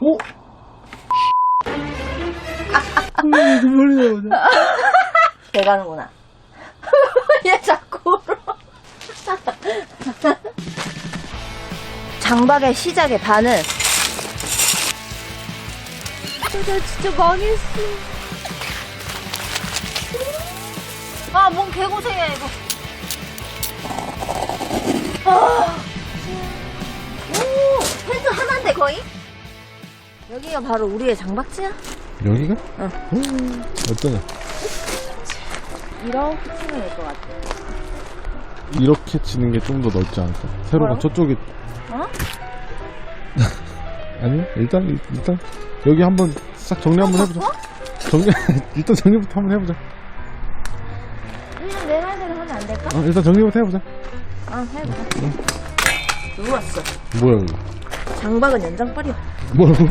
오? 나오냐? 돼가는구나. 얘 자꾸 울어. 장박의 시작의 반은 나 진짜 망했어. 아, 뭔 개고생이야, 이거. 아. 오, 텐트 하나인데, 거의? 여기가 바로 우리의 장박지야? 여기가? 응. 음, 어떠냐? 이렇게 치면 될 것 같아. 이렇게 치는 게 좀 더 넓지 않을까? 세로가 뭐라고? 저쪽에 어? 아니 일단 일단 여기 한번 싹 정리 한번 해보자. 정리 일단 정리부터 한번 해보자. 일단 내 말대로 하면 안 될까? 어, 일단 정리부터 해보자. 아, 해보자. 누구 왔어? 뭐야 여기? 장박은 연장빨이야. 뭐라고?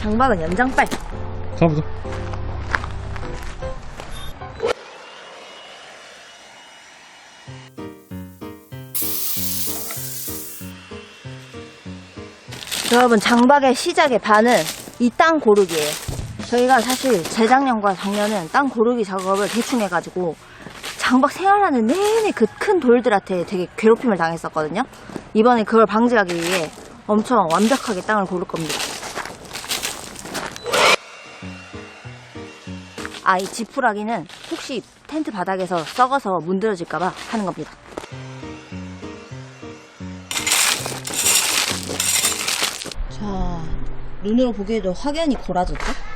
장박은 연장빨. 가보자. 여러분, 장박의 시작의 반은 이 땅 고르기예요. 저희가 사실 재작년과 작년은 땅 고르기 작업을 대충 해가지고 장박 생활하는 내내 그 큰 돌들한테 되게 괴롭힘을 당했었거든요. 이번에 그걸 방지하기 위해 엄청 완벽하게 땅을 고를 겁니다. 아, 이 지푸라기는 혹시 텐트 바닥에서 썩어서 문드러질까봐 하는 겁니다. 자, 눈으로 보기에도 확연히 골아졌죠?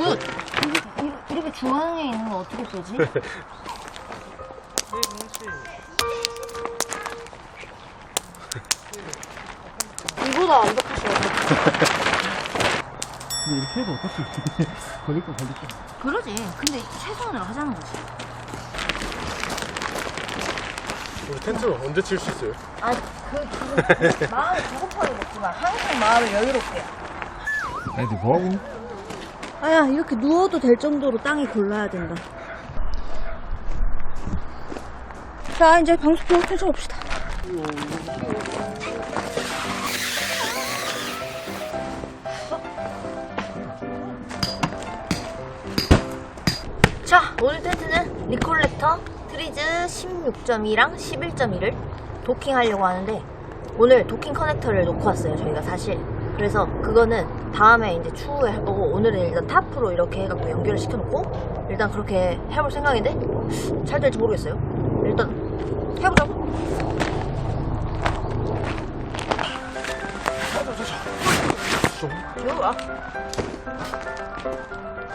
굿! 이렇게, 이렇게 중앙에 있는 거 어떻게 빼지? 이보다 완벽하셔. 근데 이렇게 해도 어차피 걸릴 거 걸릴 거. 그러지. 근데 최선을 하자는 거지. 우리 텐트 언제 칠 수 있어요? 아, 그, 지금 마음을 조급하게 먹지만 항상 마음을 여유롭게. 아니 뭐하고? 아야, 이렇게 누워도 될 정도로 땅이 골라야 된다. 자, 이제 방수표 펼쳐봅시다. 자, 오늘 텐트는 리콜렉터 트리즈 16.2랑 11.2를 도킹하려고 하는데 오늘 도킹 커넥터를 놓고 왔어요 저희가 사실 그래서 그거는 다음에 이제 추후에 할 거고 오늘은 일단 탑으로 이렇게 해갖고 연결을 시켜놓고 일단 그렇게 해볼 생각인데 잘 될지 모르겠어요. 일단 해보자고. 좋아.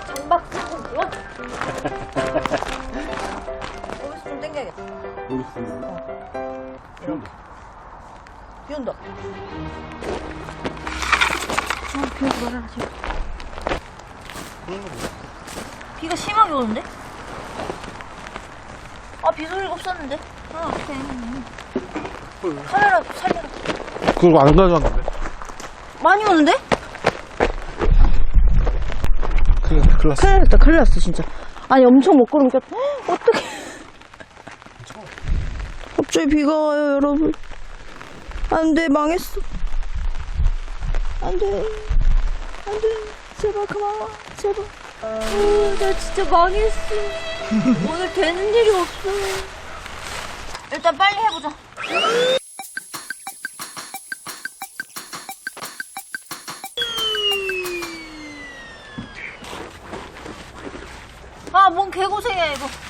장박 장군 원 여기서 좀 당겨야겠다. 여기 있습니다. 비 온다. 아, 비 오지 말아라, 지금. 비가 심하게 오는데? 아, 비 소리가 없었는데? 아, 어떡해. 카메라 살려라. 그걸 안 가져왔는데. 많이 오는데? 큰일 났다, 큰일 났어. 큰일 났다, 큰일 났어, 진짜. 아니, 엄청 먹구름이 꼈, 어떡해. 갑자기 비가 와요, 여러분. 안 돼, 망했어. 안 돼. 안 돼. 제발 그만 와. 제발. 어, 나 진짜 망했어. 오늘 되는 일이 없어. 일단 빨리 해보자. 아, 뭔 개고생이야, 이거.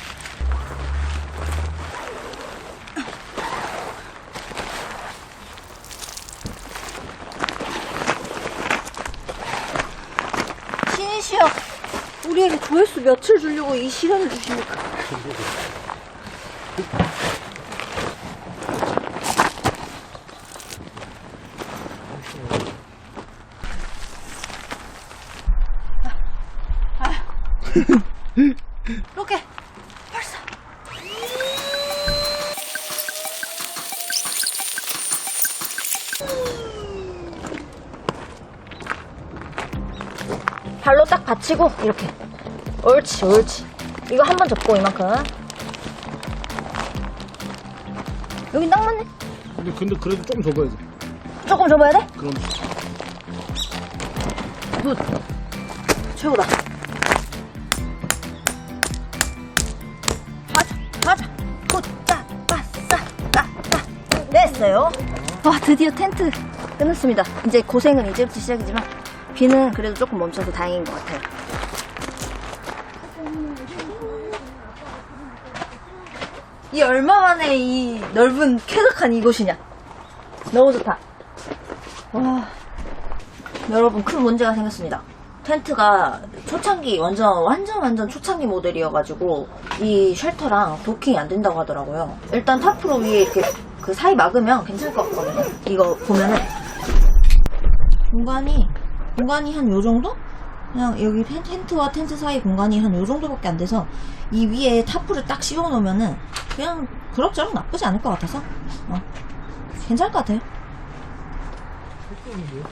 조회수 며칠 주려고 이 시간을 주십니까? 아, 아. 발로 딱 받치고 이렇게. 옳지 옳지. 이거 한 번 접고 이만큼. 여기 딱 맞네. 근데, 근데 그래도 조금 접어야지. 조금 접어야 돼? 그럼. 굿. 최고다. 맞아 맞아 굿짜 빠싸 까까 됐어요. 와 드디어 텐트 끝났습니다. 이제 고생은 이제부터 시작이지만 비는 그래도 조금 멈춰서 다행인 것 같아요 이 얼마 만에 이 넓은 쾌적한 이곳이냐 너무 좋다 와 여러분 큰 문제가 생겼습니다. 텐트가 초창기 완전 완전 완전 초창기 모델이어가지고 이 쉘터랑 도킹이 안 된다고 하더라고요. 일단 타프로 위에 이렇게 그 사이 막으면 괜찮을 것 같거든요. 이거 보면은 공간이 공간이 한 요 정도? 그냥 여기 텐- 텐트와 텐트 사이 공간이 한 요 정도밖에 안 돼서 이 위에 타프를 딱 씌워 놓으면은 그냥 그럭저럭 나쁘지 않을 것 같아서 어, 괜찮을 것 같아요.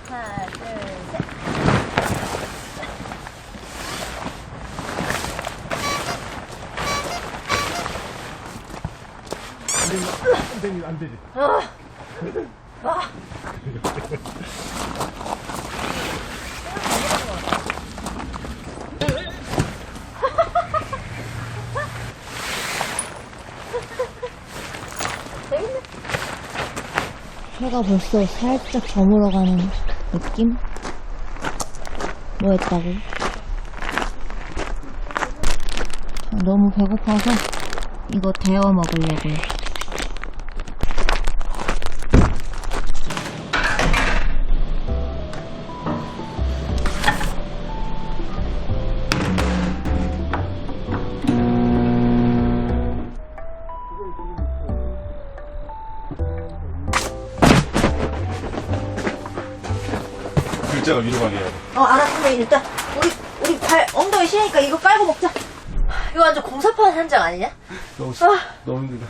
하나, 둘, 셋. 안 되지, 안 되지. 해가 벌써 살짝 저물어가는 느낌? 뭐 했다고? 저 너무 배고파서 이거 데워 먹으려고요. 글자가 위로 가게 해야 돼. 어, 알았어. 일단 우리 우리 발 엉덩이 쉬니까 이거 깔고 먹자. 이거 완전 공사판 현장 아니냐? 너무, 아. 너무 힘들다.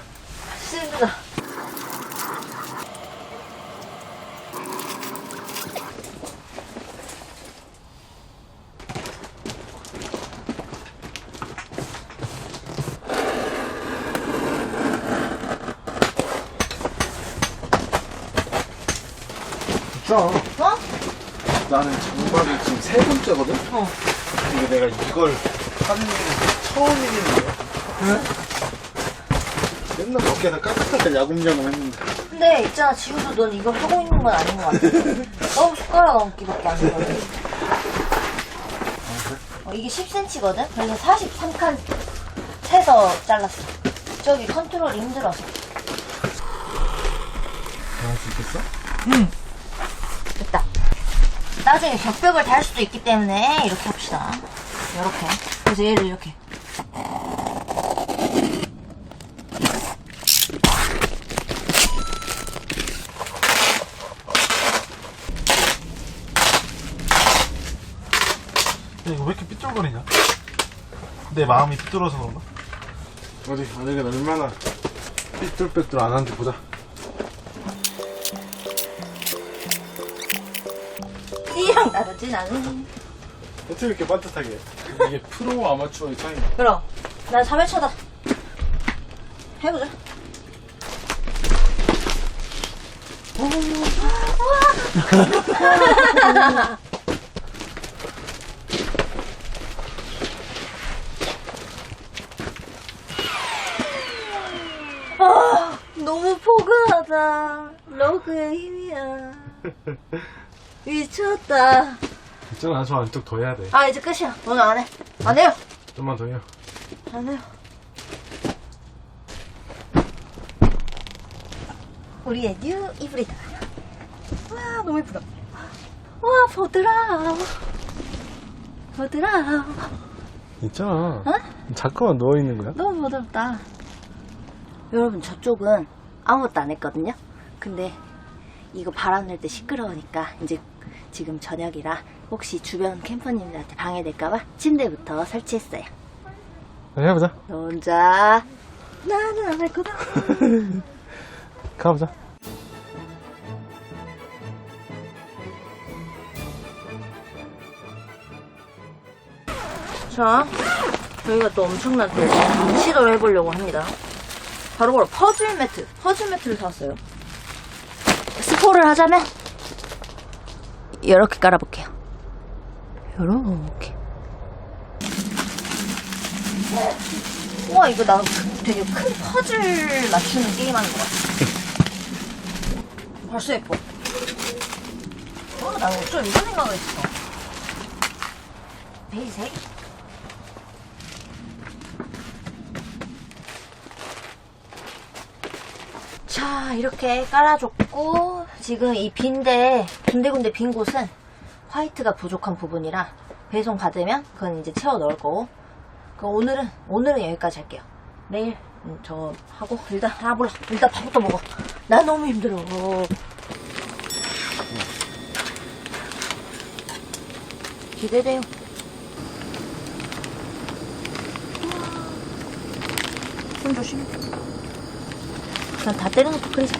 진짜 힘들다. 진짜. 어? 나는 장박이 지금 세 번째거든? 어. 근데 내가 이걸 하는 게 처음이겠는데? 맨날 밖에서 깔깔깔 야금야금 했는데. 근데 있잖아 지우도 넌 이걸 하고 있는 건 아닌 것 같아. 너무 숟가락 얹기밖에 안 되거든. 어, 이게 10cm거든? 그래서 43칸 세서 잘랐어. 저기 컨트롤이 힘들어서. 할수 있겠어? 됐다. 나중에 벽벽을 달 수도 있기 때문에 이렇게 합시다. 이렇게. 그래서 얘를 이렇게. 야, 이거 왜 이렇게 삐뚤거리냐? 내 마음이 삐뚤어서 그런가? 어디, 아직은 얼마나 삐뚤빼뚤 안 하는지 보자. 다르진 않은. 어떻게 이렇게 반듯하게 해? 이게 프로 아마추어의 차이야. 그럼. 난 3회차다. 해보자. 아, 너무 포근하다. 러그의 힘이야. 미쳤다. 있잖아, 저 안쪽 더 해야 돼. 아, 이제 끝이야. 오늘 안 해. 안 해요. 좀만 더 해요. 안 해요. 우리의 뉴 이불이다. 와, 너무 예쁘다. 와, 보드라. 보드라. 있잖아. 어? 잠깐만 누워 있는 거야? 너무 부드럽다. 여러분, 저쪽은 아무것도 안 했거든요? 근데 이거 바람 날때 시끄러우니까 이제 지금 저녁이라 혹시 주변 캠퍼님들한테 방해될까봐 침대부터 설치했어요. 해보자. 너 혼자 나는 안 할 거다. 가보자. 자, 저희가 또 엄청난 또 시도를 해보려고 합니다. 바로바로 퍼즐 매트. 퍼즐 매트를 샀어요. 스포를 하자면, 이렇게 깔아볼게요. 이렇게. 우와, 이거 나 되게 큰 퍼즐 맞추는 게임 하는 것 같아. 벌써 예뻐. 어, 나 어쩜 이런 생각을 했어. 베이색? 자, 이렇게 깔아줬고, 지금 이 빈데, 군데군데 빈 곳은 화이트가 부족한 부분이라 배송 받으면 그건 이제 채워 넣을 거고, 그 오늘은, 오늘은 여기까지 할게요. 내일, 음, 저거 하고, 일단, 아, 몰라. 일단 밥부터 먹어. 나 너무 힘들어. 기대돼요. 손 조심. 그냥 다 때려놓고 끓이자.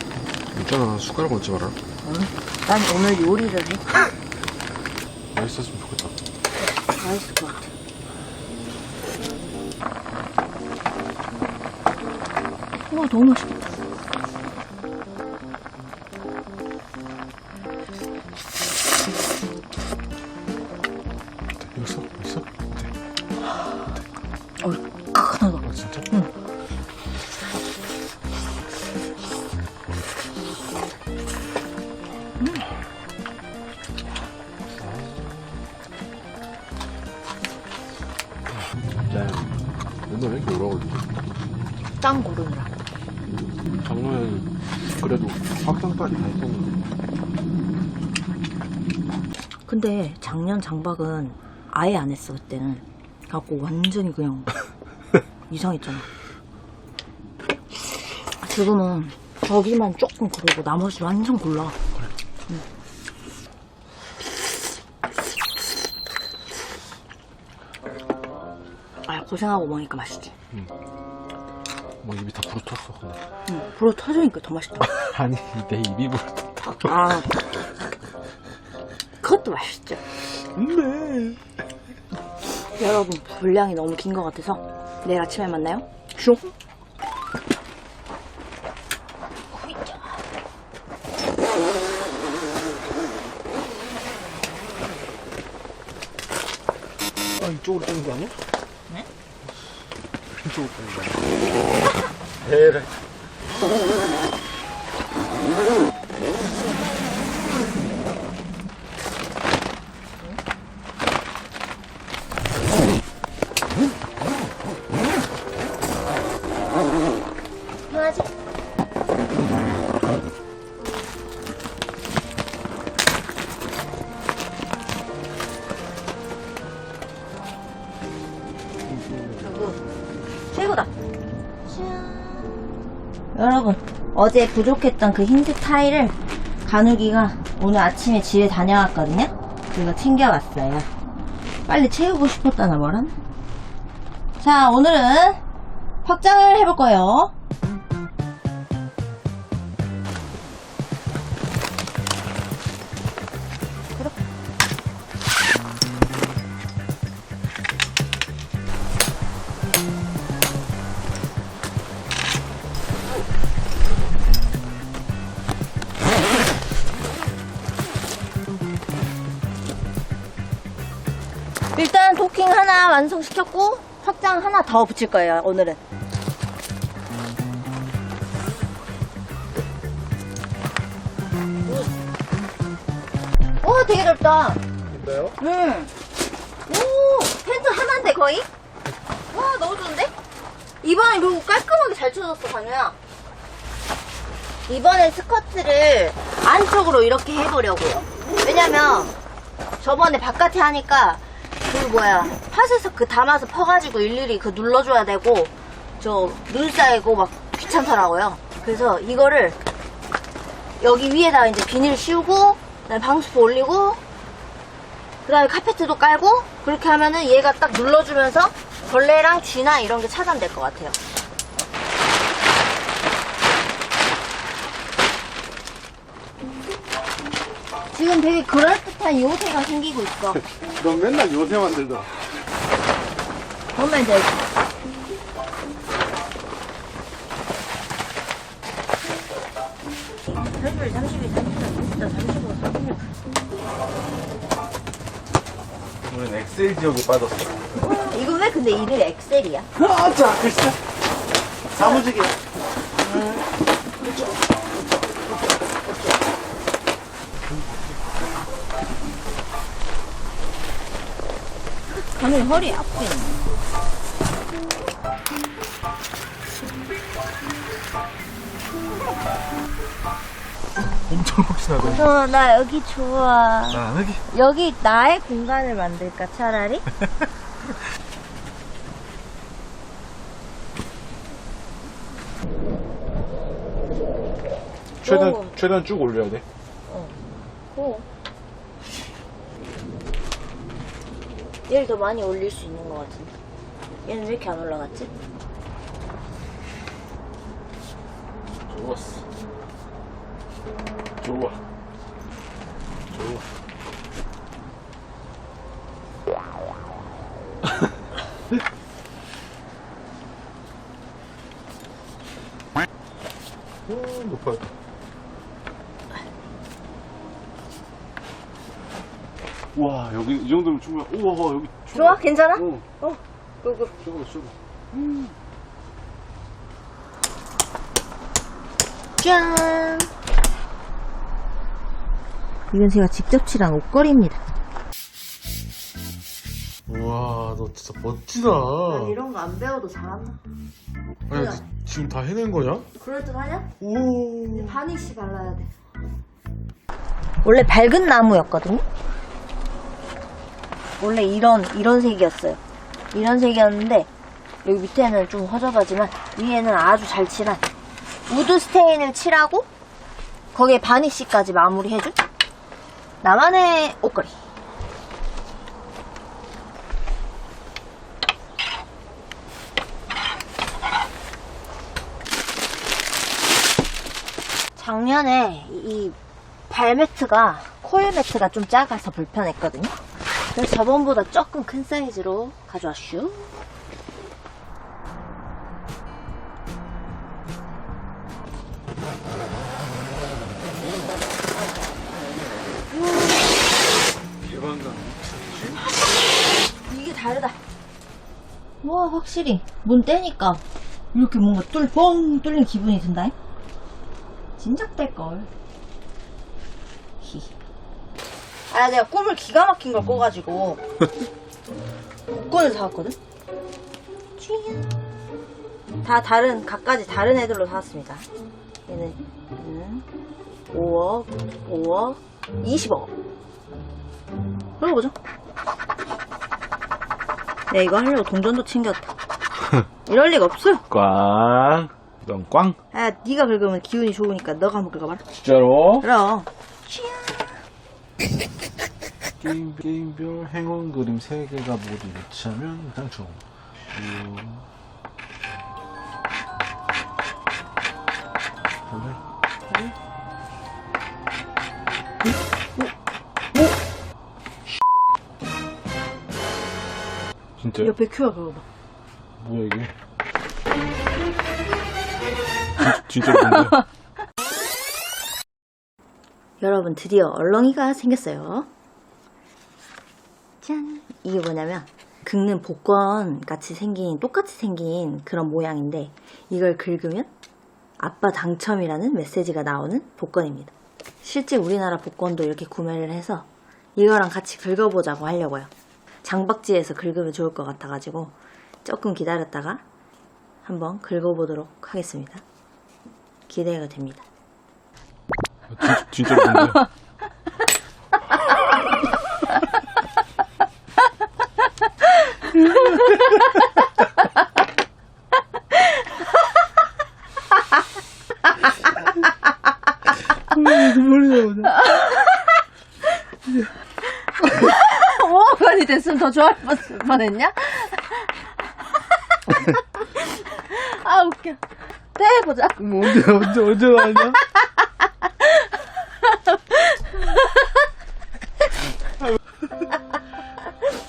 있잖아 숟가락 얹지 마라 난 오늘 요리를 해. 맛있었으면 좋겠다 맛있을 것 같아. 우와, 너무 맛있겠다. 근데 작년 장박은 아예 안 했어, 그때는. 갖고 완전히 그냥 이상했잖아. 지금은 저기만 조금 고르고 나머지 완전 골라. 응. 아, 고생하고 먹으니까 맛있지. 뭐 입이 다 부르텄어 근데 응, 불어 터지니까 더 맛있다. 아니 내 입이 부르텄다 아, 그것도 맛있죠. 네 여러분 분량이 너무 긴 것 같아서 내일 아침에 만나요. 슝. 아 이쪽으로 뜨는 거 아니야? 네? 이쪽으로 뜨는 거 아니야? 에래 어제 부족했던 그 흰색 타일을 가누기가 오늘 아침에 집에 다녀왔거든요. 그래서 챙겨왔어요. 빨리 채우고 싶었다나 뭐란? 자 오늘은 확장을 해볼 거예요. 시켰고 확장 하나 더 붙일 거예요 오늘은 오 되게 넓다 있나요? 응. 오 텐트 하나인데 거의? 와 너무 좋은데? 이번에 그리고 깔끔하게 잘 쳐졌어 관우야 이번엔 스커트를 안쪽으로 이렇게 해보려고요 왜냐면 저번에 바깥에 하니까 그 뭐야 팥에서 그 담아서 퍼가지고 일일이 그 눌러줘야 되고 저 눈 쌓이고 막 귀찮더라고요. 그래서 이거를 여기 위에다가 이제 비닐 씌우고 그다음에 방수포 올리고 그다음에 카페트도 깔고 그렇게 하면은 얘가 딱 눌러주면서 벌레랑 쥐나 이런 게 차단될 것 같아요. 지금 되게 그럴듯한 요새가 생기고 있어. 넌 맨날 요새 만들더라 그러면 이제 편집을 32, 34, 35, 36. 우리는 엑셀 지역에 빠졌어. 이거 왜 근데 이름이 엑셀이야? 아, 자, 글쎄. 사무직이. 감히 허리 아프네. 엄청 혹시나도. 어, 나 여기 좋아. 아, 여기. 여기 나의 공간을 만들까 차라리? 최대한, 오. 최대한 쭉 올려야 돼. 오. 얘를 더 많이 올릴 수 있는 것 같은데. 얘는 왜 이렇게 안 올라갔지? 좋았어. 좋아. 좋아. 오, 높아요. 와, 여기 이 정도면 충분해. 우와, 여기 좋아? 괜찮아? 어, 어, 고고. 저거, 저거. 짠! 이건 제가 직접 칠한 옷걸이입니다. 우와, 너 진짜 멋지다. 이런 거 안 배워도 잘한다. 아니, 지- 지금 다 해낸 거냐? 그럴듯하냐? 오. 바니쉬 발라야 돼. 원래 밝은 나무였거든요? 원래 이런, 이런 색이었어요. 이런 색이었는데, 여기 밑에는 좀 허접하지만, 위에는 아주 잘 칠한 우드 스테인을 칠하고, 거기에 바니쉬까지 마무리해준 나만의 옷걸이. 작년에 이 발매트가 코일 매트가 좀 작아서 불편했거든요. 그래서 저번보다 조금 큰 사이즈로 가져왔슈. 이게 다르다. 와 확실히 문 떼니까 이렇게 뭔가 뚫, 뻥 뚫린 기분이 든다. 진작 뗄걸. 히. 아 내가 꿈을 기가 막힌 걸 꿔가지고 복권을 사왔거든. 쥐야. 다 다른 각가지 다른 애들로 사왔습니다. 얘는 음, 5억, 5억, 20억. 그러보죠. 야 이거 하려고 동전도 챙겼다. 이럴 리가 없어요. 꽝. 넌 꽝? 아 네가 긁으면 기운이 좋으니까 너가 한번 긁어봐라. 진짜로? 그럼. 게임, 게임별 행운 그림 3개가 모두 일치하면. 음. 그래? 진짜? 옆에 큐가 긁어봐. 뭐야 이게? 진- 진짜 뭔데? 여러분 드디어 얼렁이가 생겼어요. 짠. 이게 뭐냐면 긁는 복권 같이 생긴 똑같이 생긴 그런 모양인데 이걸 긁으면 아빠 당첨이라는 메시지가 나오는 복권입니다. 실제 우리나라 복권도 이렇게 구매를 해서 이거랑 같이 긁어보자고 하려고요. 장박지에서 긁으면 좋을 것 같아가지고 조금 기다렸다가 한번 긁어보도록 하겠습니다. 기대가 됩니다. 진? 어, 5억원이 됐으면 더 좋아할 뻔- 뻔했냐? 아, 웃겨. 떼보자. 언제 언제 언제 나왔냐?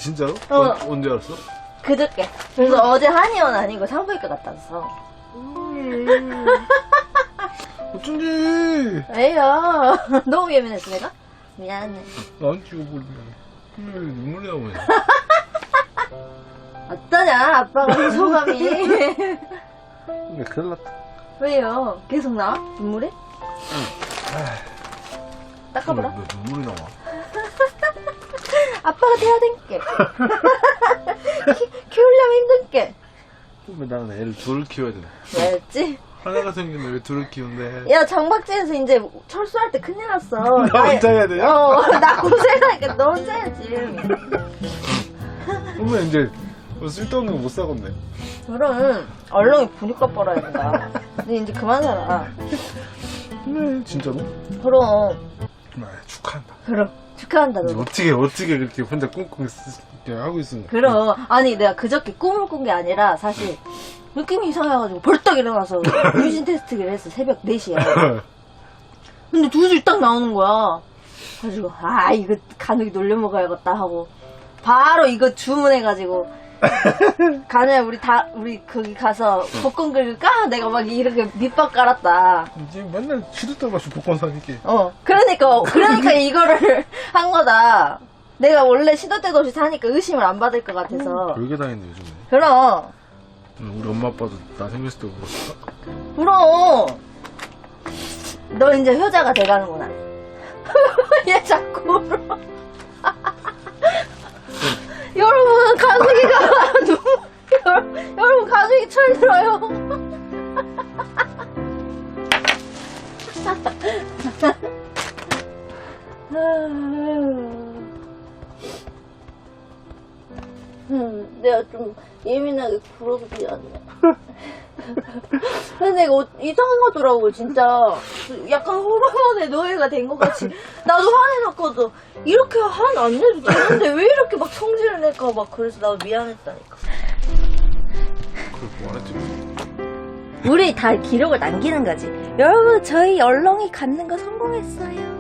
진짜로? 어. 언제 알았어? 그저께. 그래서 어제 한의원 아니고 산부인과 갔다 왔어. 어쩐지 왜요? 너무 예민했어, 내가? 미안해. 안 찍어버리면 눈물이 나오네 어떠냐, 아빠가 그 소감이. 근데 큰일 났다 왜요? 계속 나와? 눈물이? 닦아보라. 왜, 왜 눈물이 나와 아빠가 돼야 된게. 키- 키우려면 힘든게. 왜 나는 애를 둘을 키워야 돼 왜였지? 하나가 생겼는데 왜 둘을 키운대 야, 장박지에서 이제 철수할 때 큰일 났어. 나 혼자 해야 돼요? 어, 나 고생하니까 너 혼자 해야지. 그러면 이제 뭐 쓸데없는 거 못 사겠네 그럼, 얼렁이 분유값 벌어야 된다. 근데 이제 그만 살아. 네 진짜로? 그럼, 아, 축하한다 그럼. 축하한다, 너. 어떻게 어떻게 그렇게 혼자 꽁꽁 쓰- 이렇게 하고 있으니까? 그럼. 아니 내가 그저께 꿈을 꾼 게 아니라 사실 느낌이 이상해가지고 벌떡 일어나서 유진 테스트를 했어 새벽 4시에. 근데 두 줄 딱 나오는 거야. 가지고 아 이거 간욱이 놀려 먹어야겠다 하고 바로 이거 주문해가지고 가네 우리 다 우리 거기 가서 볶음 끓일까? 내가 막 이렇게 밑밥 깔았다. 이제 맨날 시도 때 마시 복권 사니까. 어 그러니까 그러니까 이거를 한 거다. 내가 원래 시도 때도 없이 사니까 의심을 안 받을 것 같아서. 별게 다 있네 요즘에. 그럼. 우리 엄마 아빠도 나 생겼을 때 울었어 그럼. 너 이제 효자가 돼가는구나. 얘 자꾸 울어 여러분 가수기가 여러분, 여러분 가수기 철들어요 음, 내가 좀 예민하게 굴어서 미안해. 근데 어- 이상하더라고, 진짜. 약간 호르몬의 노예가 된 것 같이. 나도 화내놨거든. 이렇게 화안 내도 되는데 왜 이렇게 막 성질을 낼까 막 그래서 나도 미안했다니까. 우리 다 기록을 남기는 거지. 여러분, 저희 얼렁이 갖는 거 성공했어요.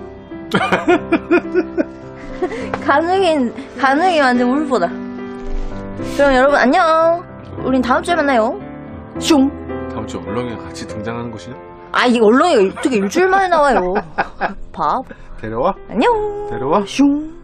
가능인, 가능이 완전 울보다. 그럼 여러분, 안녕. 우린 다음 주에 만나요. 슝. 다음 주에 얼렁이가 같이 등장하는 곳이냐? 아, 이 얼렁이가 어떻게 일주일 만에 나와요. 바보. 데려와? 안녕. 데려와? 슝.